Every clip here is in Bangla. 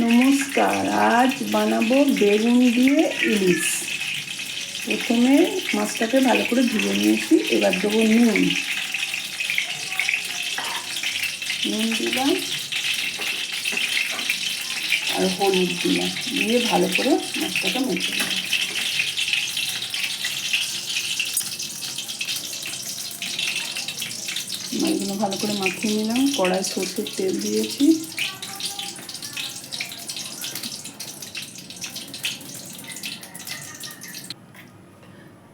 নমস্কার, আজ বানাবো বেগুন দিয়ে ইলিশ। প্রথমে মাছটাকে ভালো করে ধুয়ে নিয়েছি, এবার দেবো নুন। নুন দিলাম, আর হলুদ দিলাম, দিয়ে ভালো করে মাছটাকে মেখে দিলাম মাছগুলো ভালো করে মাখিয়ে নিলাম, কড়াই সর্ষের তেল দিয়েছি।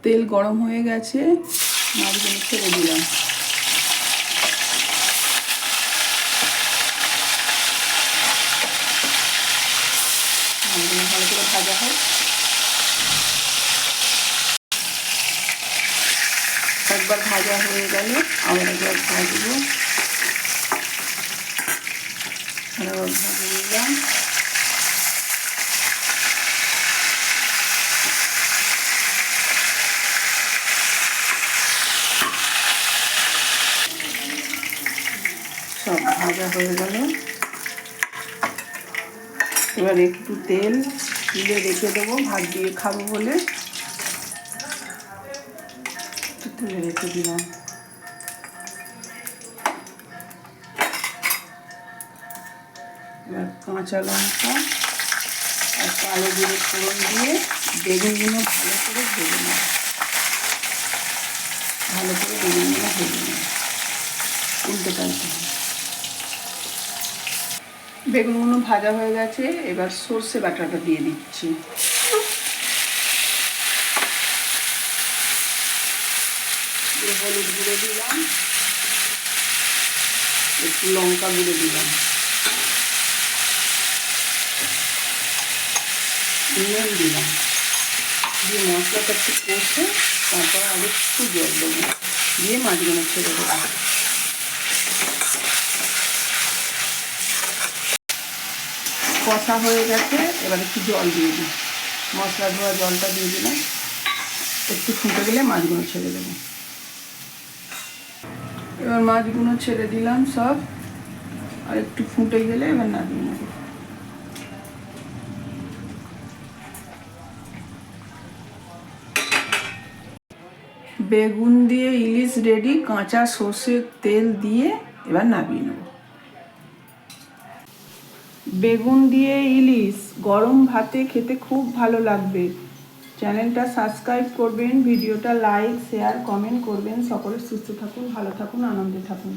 তেল গরম হয়ে গেছে মাছগুলো ছেড়ে দিলাম। ভালো করে ভাজা হয় একবার ভাজা হয়ে গেল আবার একবার ভাজবো। আর একবার ভাজে নিলাম সব ভাজা হয়ে গেল। এবার একটু তেল তুলে রেখে দেবো, ভাত দিয়ে খাব বলে। তুলে রেখে দিলাম। এবার কাঁচা লঙ্কা আর কালো জিরে ফোড়ন দিয়ে বেগুনগুলো ভালো করে ভেজে নেব। ভালো করে বেগুনগুলো ভেজে নেব। উল্টে পাল্টে বেগুনগুলো ভাজা হয়ে গেছে, এবার সর্ষে বাটাটা দিয়ে দিচ্ছি। হলুদ গুঁড়ো দিলাম। একটু লঙ্কা গুঁড়ো দিলাম। নুন দিলাম। দিয়ে মশলাটা একটু কষে, তারপর আর একটু জল দেবো। দিয়ে মাছগুলো ছেড়ে দেবো। কষা হয়ে গেছে, এবার একটু জল দিয়ে দিই। মশলা ধোয়া জলটা দিয়ে দিলাম। একটু ফুটে গেলে মাছগুলো ছেড়ে দেবো। এবার মাছগুলো ছেড়ে দিলাম সব। আর একটু ফুটে গেলে এবার নামিয়ে নেব। বেগুন দিয়ে ইলিশ রেডি, কাঁচা সর্ষের তেল দিয়ে এবার নামিয়ে নেব। বেগুন দিয়ে ইলিশ, গরম ভাতে খেতে খুব ভালো লাগবে। চ্যানেলটা সাবস্ক্রাইব করবেন, ভিডিওটা লাইক, শেয়ার, কমেন্ট করবেন। সকলে সুস্থ থাকুন, ভালো থাকুন, আনন্দে থাকুন।